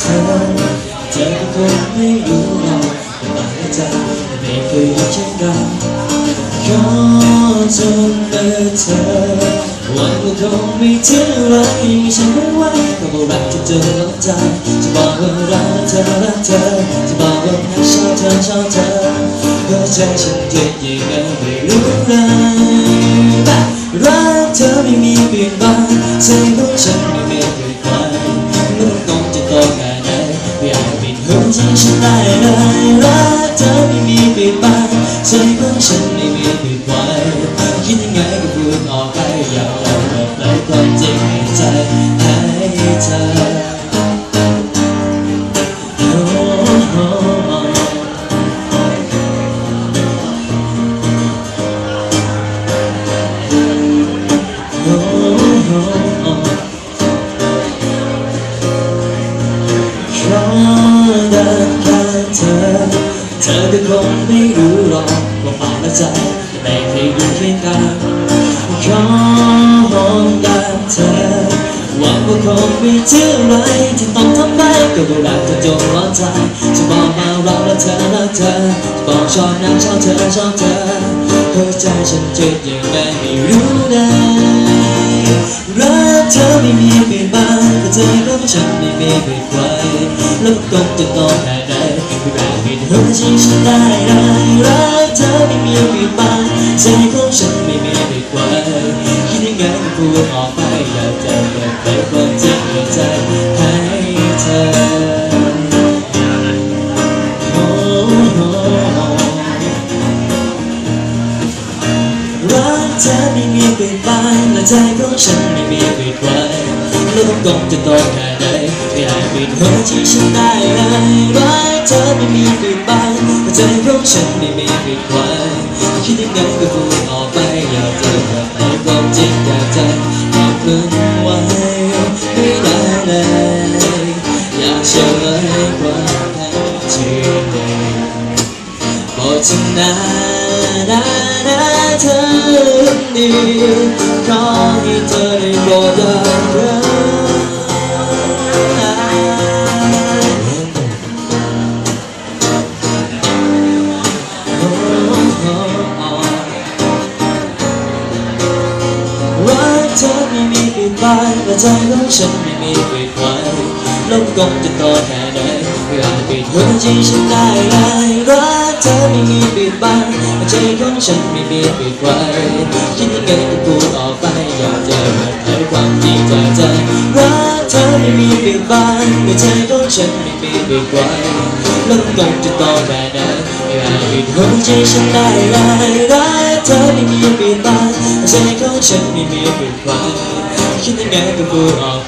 เธอเธอก็คงไม่รู้หรอกว่าใจไม่เคยยู่เช่นกันขอจนเมื่อเธอวังว่าคงไม่ทิ้งไว้ฉันไม่ไหวก็บอกรักจนเจอล้นใจจะบอกว่ารักเธอรักเธอจะบอกว่าชอบเธอชอบเธอก็ใจฉันเจ็บยังไงไม่รู้เลยรักเธอไม่มีเปลี่ยนไปใจของฉัน จริงฉันได้เลยรักเธอไม่มีเปลี่ยนไปใจของฉัน เธอก็คงไม่รู้หรอกว่าปากและใจไม่เคยอยู่เคียงกันขอมองตาเธอหวังว่าคงไม่เท่าไรที่ต้องทำไปก็รู้รักเธอจนร้อนใจจะบอกมาเราและเธอและเธอบอกชอบนะชอบเธอชอบเธอหัวใจฉันเจ็บยังไงไม่รู้ได้รักเธอไม่มีเปลี่ยนไปแต่ใจของฉันไม่มีเปลี่ยนไปแล้วก็คงจะต้องไหน แบ่งปิดหัวใจฉันได้ได้รักเธอไม่มีเปลี่ยนไปใจของฉันไม่มีเปลี่ยนไปคิดยังไงก็พูดออกไปอยากจะเปิดเผยความจริงในใจให้เธอรักเธอไม่มีเปลี่ยนไปและใจของฉันไม่มีเปลี่ยนไป แล้วต้องกงจะโตแค่ไหนไม่อาจปิดหัวใจฉันได้เลยรักเธอไม่มีปลี่ยนไปและใจของฉันไม่มีปลี่ยนไปคิดยังไงก็พูดออกไปอยากเจะเปิดเผยความจริงจากใจเก็บมันไว้ไม่ได้เลยอยากเฉลยความแท้จริงโปรดชนะนะนะเธอนี้ขอให้เธอได้โปรดอ รักเธอไม่มีเปลี่ยนไปและใจของฉันไม่มีเปลี่ยนไปลบกงจะโตแค่ไหนไม่อาจปิดหัวใจฉันได้เลยรักเธอไม่มีเปลี่ยนไปแต่ใจของฉันไม่มีเปลี่ยนไปคิดยังไงก็พูดออกไปอยากจะเจอ เผยความจริงจากใจรักเธอไม่มีเปลี่ยนแปแต่ใจของฉันไม่มีเปลี่ยนไปลมกงจะต่อแค่ไหนไม่อาจปิดหัวใจฉันได้เลยรักเธอไม่มีเปลี่ยนแปแต่ใจของฉันไม่มีเปลี่ยนไปคิดยังไงก็พูดออก